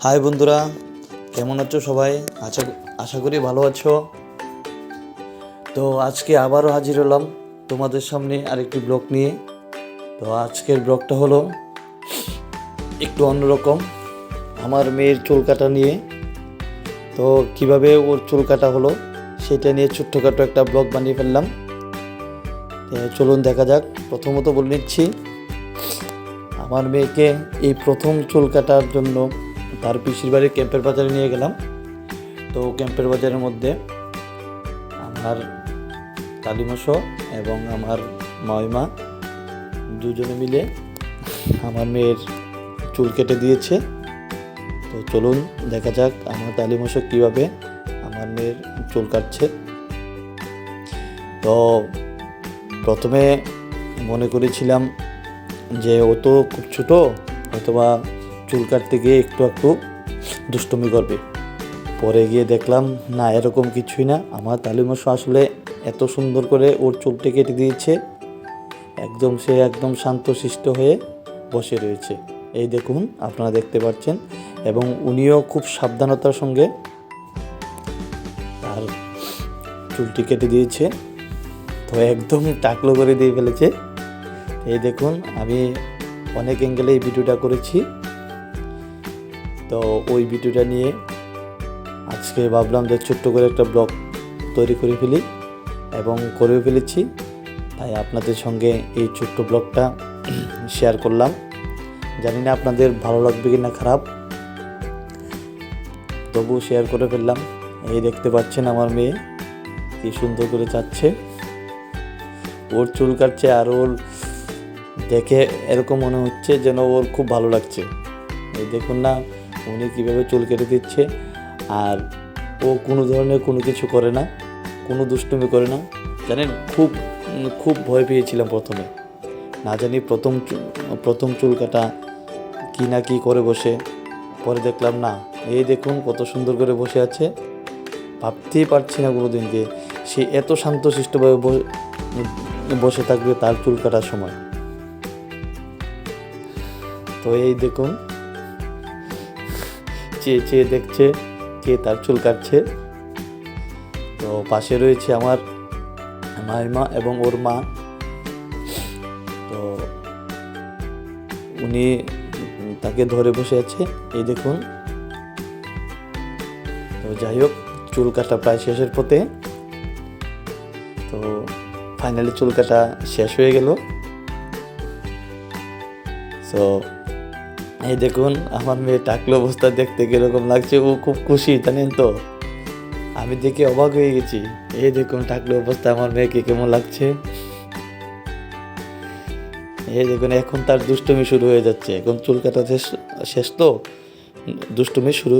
High বন্ধুরা, কেমন আছো সবাই? আশা আশা করি ভালো আছো। তো আজকে আবারও হাজির হলাম তোমাদের সামনে আরেকটি ব্লগ নিয়ে। তো আজকের ব্লগটা হলো একটু অন্যরকম, আমার মেয়ের চুল কাটা নিয়ে। তো কীভাবে ওর চুল কাটা হলো সেটা নিয়ে ছোট্টখাটো একটা ব্লগ বানিয়ে ফেললাম। চলুন দেখা যাক, প্রথমত বলে নিচ্ছি, আমার মেয়েকে এই প্রথম চুল কাটার জন্য তার পিসির বাড়ি ক্যাম্পের বাজারে নিয়ে গেলাম। তো ক্যাম্পের বাজারের মধ্যে আমার কালিমশো এবং আমার মাইমা দুজনে মিলে আমার মেয়ের চুল কেটে দিয়েছে। তো চলুন দেখা যাক আমার তালিমশো কীভাবে আমার মেয়ের চুল কাটছে। তো প্রথমে মনে করেছিলাম যে ও তো খুব ছোটো হয়তোবা চুল কাটতে গিয়ে একটু একটু দুষ্টুমি করবে। পরে গিয়ে দেখলাম, না, এরকম কিছুই না। আমার তালিমশ আসলে এত সুন্দর করে ওর চুলটা কেটে দিয়েছে, একদম সে একদম শান্তশিষ্ট হয়ে বসে রয়েছে। এই দেখুন, আপনারা দেখতে পাচ্ছেন। এবং উনিও খুব সাবধানতার সঙ্গে তার চুলটি কেটে দিয়েছে। তো একদম টাকলো করে দিয়ে ফেলেছে। এই দেখুন, আমি অনেক অ্যাঙ্গেলে এই ভিডিওটা করেছি। তো ওই ভিডিওটা নিয়ে আজকে ভাবলাম যে ছোট্ট করে একটা ব্লগ তৈরি করে ফেলি এবং করেও ফেলেছি। তাই আপনাদের সঙ্গে এই ছোট্ট ব্লগটা শেয়ার করলাম। জানি না আপনাদের ভালো লাগবে কি না খারাপ। তবু শেয়ার করে ফেললাম। এই দেখতে পাচ্ছেন আমার মেয়ে কি সুন্দর করে চাচ্ছে। ওর চুল কাটছে আর ওর দেখে এরকম মনে হচ্ছে যেন ওর খুব ভালো লাগছে। এই দেখুন না উনি কীভাবে চুল কেটে দিচ্ছে আর ও কোনো ধরনের কোনো কিছু করে না, কোনো দুষ্টুমি করে না। জানেন, খুব খুব ভয় পেয়েছিলাম প্রথমে। না জানি প্রথম প্রথম চুল কাটা কী না কী করে বসে। পরে দেখলাম, না, এই দেখুন কত সুন্দর করে বসে আছে। ভাবতেই পারছি না কোনো দিন যে সে এত শান্তশিষ্টভাবে বসে থাকবে তার চুল কাটার সময়। তো এই দেখুন চেয়ে চেয়ে দেখছে কে তার চুল কাটছে। তো পাশে রয়েছে আমার মাইমা এবং ওর মা। তো উনি তাকে ধরে বসে আছে, এই দেখুন। তো যাই হোক, চুল কাটা প্রায় শেষের পথে। তো ফাইনালি চুল কাটা শেষ হয়ে গেল। সো এই দেখুন, আমার মেয়ে টাকলো অবস্থা দেখতে কীরকম লাগছে, ও খুব খুশি, জানেন তো? আমি দেখে অবাক হয়ে গেছি। এই দেখুন, টাকলো অবস্থা, আমার মেয়েকে কেমন লাগছে? এই দেখুন, এখন তার দুষ্টুমি শুরু হয়ে যাচ্ছে। এখন চুল কাটা শেষ শেষ তো? দুষ্টুমি শুরু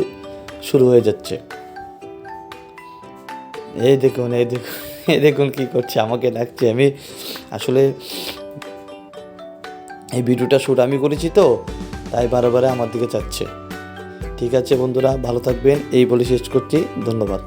শুরু হয়ে যাচ্ছে। এই দেখুন এই দেখুন এই দেখুন কী করছে, আমাকে ডাকছে। আমি আসলে এই ভিডিওটা শ্যুট আমি করেছি তো তাই বারে আমার দিকে চাচ্ছে। ঠিক আছে বন্ধুরা, ভালো থাকবেন। এই বলে শেষ করছি। ধন্যবাদ।